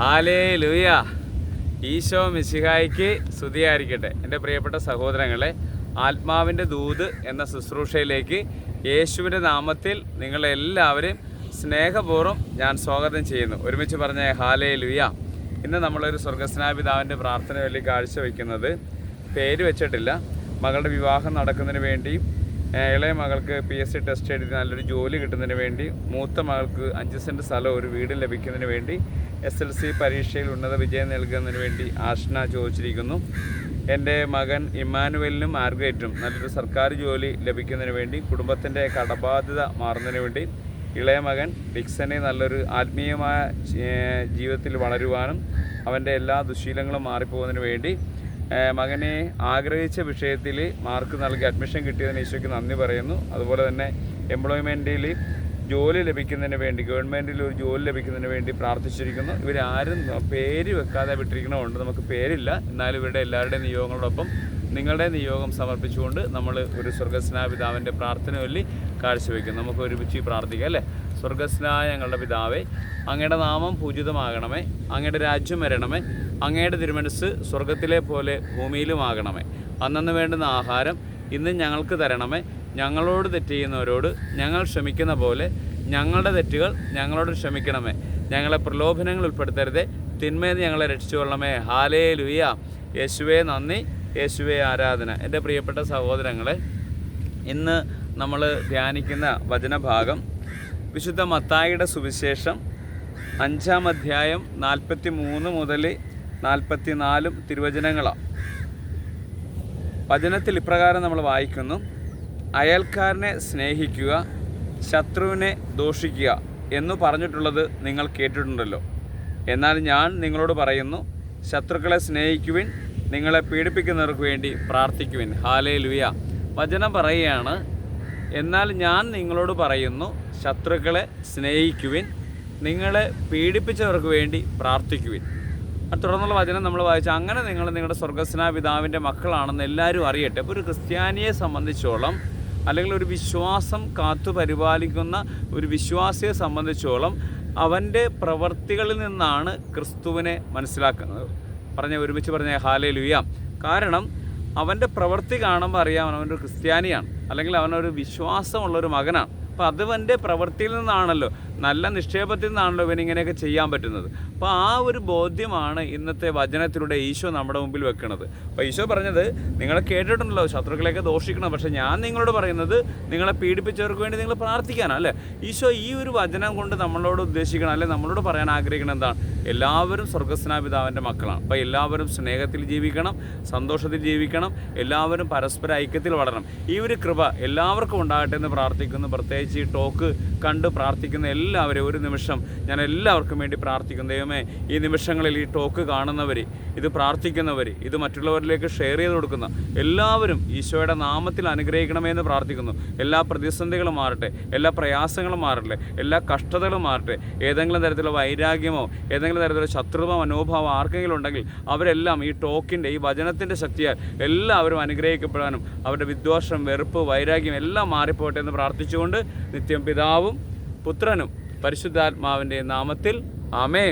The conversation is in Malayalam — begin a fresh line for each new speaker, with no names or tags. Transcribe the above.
ഹാലേ ലൂയ ഈശോ മിശിഹായിക്ക് സ്തുതിയായിരിക്കട്ടെ. എന്റെ പ്രിയപ്പെട്ട സഹോദരങ്ങളെ ആത്മാവിന്റെ ദൂത് എന്ന ശുശ്രൂഷയിലേക്ക് യേശുവിന്റെ നാമത്തിൽ നിങ്ങളെല്ലാവരും സ്നേഹപൂർവം ഞാൻ സ്വാഗതം ചെയ്യുന്നു. ഒരുമിച്ച് പറഞ്ഞ ഹാലേ ലുയ ഇന്ന് നമ്മളൊരു സ്വർഗസ്നാപിതാവിന്റെ പ്രാർത്ഥന വേണ്ടി കാഴ്ചവെക്കുന്നത് പേര് വെച്ചിട്ടില്ല. മകളുടെ വിവാഹം നടക്കുന്നതിന് വേണ്ടിയും ഇളയ മകൾക്ക് പി എസ് സി ടെസ്റ്റ് എഴുതി നല്ലൊരു ജോലി കിട്ടുന്നതിന് വേണ്ടി മൂത്ത മകൾക്ക് അഞ്ച് സെന്റ് സ്ഥലം ഒരു വീട് ലഭിക്കുന്നതിന് വേണ്ടി എസ് എൽ സി പരീക്ഷയിൽ ഉന്നത വിജയം നൽകുന്നതിന് വേണ്ടി ആഷ്ന ചോദിച്ചിരിക്കുന്നു. എന്റെ മകൻ ഇമ്മാനുവലിനും മാർഗ്രേറ്റും. നല്ലൊരു സർക്കാർ ജോലി ലഭിക്കുന്നതിന് വേണ്ടി കുടുംബത്തിന്റെ കടബാധ്യത മാറുന്നതിന് വേണ്ടി ഇളയ മകൻ ഡിക്സനെ നല്ലൊരു ആത്മീയമായ ജീവിതത്തിൽ വളരുവാനും അവന്റെ എല്ലാ ദുശീലങ്ങളും മാറിപ്പോകുന്നതിന് വേണ്ടി മകനെ ആഗ്രഹിച്ച വിഷയത്തിൽ മാർക്ക് നൽകി അഡ്മിഷൻ കിട്ടിയതിന് ഈശോയ്ക്ക് നന്ദി പറയുന്നു. അതുപോലെ തന്നെ എംപ്ലോയ്മെന്റിൽ ജോലി ലഭിക്കുന്നതിന് വേണ്ടി ഗവൺമെന്റിൽ ഒരു ജോലി ലഭിക്കുന്നതിന് വേണ്ടി പ്രാർത്ഥിച്ചിരിക്കുന്നു. ഇവരാരും പേര് വെക്കാതെ വിട്ടിരിക്കണമുണ്ട്. നമുക്ക് പേരില്ല. എന്നാലും ഇവരുടെ എല്ലാവരുടെയും നിയോഗങ്ങളോടൊപ്പം നിങ്ങളുടെ നിയോഗം സമർപ്പിച്ചുകൊണ്ട് നമ്മൾ ഒരു സ്വർഗസ്നാപിതാവിന്റെ പ്രാർത്ഥന ചൊല്ലി കാഴ്ചവെക്കും. നമുക്ക് ഒരുമിച്ച് പ്രാർത്ഥിക്കാം അല്ലേ? സ്വർഗസ്നായ ഞങ്ങളുടെ പിതാവേ അങ്ങയുടെ നാമം പൂജിതമാകണമേ. അങ്ങയുടെ രാജ്യം വരണമേ. അങ്ങയുടെ തിരുമനസ് സ്വർഗത്തിലെ പോലെ ഭൂമിയിലുമാകണമേ. അന്നന്ന് വേണ്ടുന്ന ആഹാരം ഇന്ന് ഞങ്ങൾക്ക് തരണമേ. ഞങ്ങളോട് തെറ്റ് ചെയ്യുന്നവരോട് ഞങ്ങൾ ക്ഷമിക്കുന്ന പോലെ ഞങ്ങളുടെ തെറ്റുകൾ ഞങ്ങളോട് ക്ഷമിക്കണമേ. ഞങ്ങളെ പ്രലോഭനങ്ങൾ ഉൾപ്പെടുത്തരുതേ. തിന്മയിൽ ഞങ്ങളെ രക്ഷിച്ചുകൊള്ളണമേ ഹാലേ ലുയ യേശുവേ നന്ദി. യേശുവേ ആരാധന. എന്റെ പ്രിയപ്പെട്ട സഹോദരങ്ങളെ ഇന്ന് നമ്മൾ ധ്യാനിക്കുന്ന വചനഭാഗം വിശുദ്ധ മത്തായിയുടെ സുവിശേഷം അഞ്ചാം അധ്യായം നാൽപ്പത്തി മൂന്ന് മുതൽ നാൽപ്പത്തി നാലും തിരുവചനങ്ങളാണ്. വചനത്തിൽ ഇപ്രകാരം നമ്മൾ വായിക്കുന്നു. അയൽക്കാരനെ സ്നേഹിക്കുക ശത്രുവിനെ ദോഷിക്കുക എന്ന് പറഞ്ഞിട്ടുള്ളത് നിങ്ങൾ കേട്ടിട്ടുണ്ടല്ലോ. എന്നാൽ ഞാൻ നിങ്ങളോട് പറയുന്നു ശത്രുക്കളെ സ്നേഹിക്കുവിൻ നിങ്ങളെ പീഡിപ്പിക്കുന്നവർക്ക് വേണ്ടി പ്രാർത്ഥിക്കുവിൻ. ഹാലേ ലുയ വചനം പറയുകയാണ് എന്നാൽ ഞാൻ നിങ്ങളോട് പറയുന്നു ശത്രുക്കളെ സ്നേഹിക്കുവിൻ നിങ്ങളെ പീഡിപ്പിച്ചവർക്ക് വേണ്ടി പ്രാർത്ഥിക്കുവിൻ. തുടർന്നുള്ള വചനം നമ്മൾ വായിച്ചു. അങ്ങനെ നിങ്ങൾ നിങ്ങളുടെ സ്വർഗസ്നാ പിതാവിന്റെ മക്കളാണെന്ന് എല്ലാവരും അറിയട്ടെ. ഇപ്പോൾ ഒരു ക്രിസ്ത്യാനിയെ സംബന്ധിച്ചോളം അല്ലെങ്കിൽ ഒരു വിശ്വാസം കാത്തു പരിപാലിക്കുന്ന ഒരു വിശ്വാസിയെ സംബന്ധിച്ചോളം അവന്റെ പ്രവർത്തികളിൽ നിന്നാണ് ക്രിസ്തുവിനെ മനസ്സിലാക്കുന്നത്. പറഞ്ഞ ഒരുമിച്ച് പറഞ്ഞ ഹാലേ ലുയാം കാരണം അവന്റെ പ്രവൃത്തി കാണുമ്പോൾ അറിയാം അവനൊരു ക്രിസ്ത്യാനിയാണ്. അല്ലെങ്കിൽ അവനൊരു വിശ്വാസമുള്ളൊരു മകനാണ്. അപ്പോൾ അത് അവന്റെ പ്രവൃത്തിയിൽ നിന്നാണല്ലോ നല്ല നിക്ഷേപത്തിൽ നിന്നാണല്ലോ ഇവനിങ്ങനെയൊക്കെ ചെയ്യാൻ പറ്റുന്നത്. അപ്പോൾ ആ ഒരു ബോധ്യമാണ് ഇന്നത്തെ വചനത്തിലൂടെ ഈശോ നമ്മുടെ മുമ്പിൽ വെക്കുന്നത് അപ്പോൾ ഈശോ പറഞ്ഞത് നിങ്ങളെ കേട്ടിട്ടുണ്ടല്ലോ ശത്രുക്കളെയൊക്കെ ദോഷിക്കണം പക്ഷേ ഞാൻ നിങ്ങളോട് പറയുന്നത് നിങ്ങളെ പീഡിപ്പിച്ചവർക്ക് വേണ്ടി നിങ്ങൾ പ്രാർത്ഥിക്കാനാണ് അല്ലേ? ഈശോ ഈ ഒരു വചനം കൊണ്ട് നമ്മളോട് ഉദ്ദേശിക്കണം അല്ലെ? നമ്മളോട് പറയാൻ ആഗ്രഹിക്കണം എന്താണ്? എല്ലാവരും സ്വർഗസ്നാപിതാവിന്റെ മക്കളാണ്. അപ്പോൾ എല്ലാവരും സ്നേഹത്തിൽ ജീവിക്കണം സന്തോഷത്തിൽ ജീവിക്കണം എല്ലാവരും പരസ്പര ഐക്യത്തിൽ വളരണം. ഈ ഒരു കൃപ എല്ലാവർക്കും ഉണ്ടാകട്ടെ എന്ന് പ്രാർത്ഥിക്കുന്നു. പ്രത്യേകിച്ച് ഈ ടോക്ക് കണ്ട് പ്രാർത്ഥിക്കുന്ന എല്ലാവരും ഒരു നിമിഷം ഞാൻ എല്ലാവർക്കും വേണ്ടി പ്രാർത്ഥിക്കുന്നു. ദൈവമേ ഈ നിമിഷങ്ങളിൽ ഈ ടോക്ക് കാണുന്നവർ ഇത് പ്രാർത്ഥിക്കുന്നവർ ഇത് മറ്റുള്ളവരിലേക്ക് ഷെയർ ചെയ്ത് കൊടുക്കുന്ന എല്ലാവരും ഈശോയുടെ നാമത്തിൽ അനുഗ്രഹിക്കണമെന്ന് പ്രാർത്ഥിക്കുന്നു. എല്ലാ പ്രതിസന്ധികളും മാറട്ടെ എല്ലാ പ്രയാസങ്ങളും മാറട്ടെ എല്ലാ കഷ്ടതകളും മാറട്ടെ. ഏതെങ്കിലും തരത്തിലുള്ള വൈരാഗ്യമോ ഏതെങ്കിലും തരത്തിലുള്ള ശത്രുത മനോഭാവം ആർക്കെങ്കിലും ഉണ്ടെങ്കിൽ അവരെല്ലാം ഈ ടോക്കിന്റെ ഈ വചനത്തിന്റെ ശക്തിയാൽ എല്ലാവരും അനുഗ്രഹിക്കപ്പെടാനും അവരുടെ വിദ്വേഷം വെറുപ്പ് വൈരാഗ്യം എല്ലാം മാറിപ്പോട്ടെ എന്ന് പ്രാർത്ഥിച്ചുകൊണ്ട് നിത്യം പിതാവും പുത്രനും പരിശുദ്ധാത്മാവിന്റെ നാമത്തിൽ. ആമേ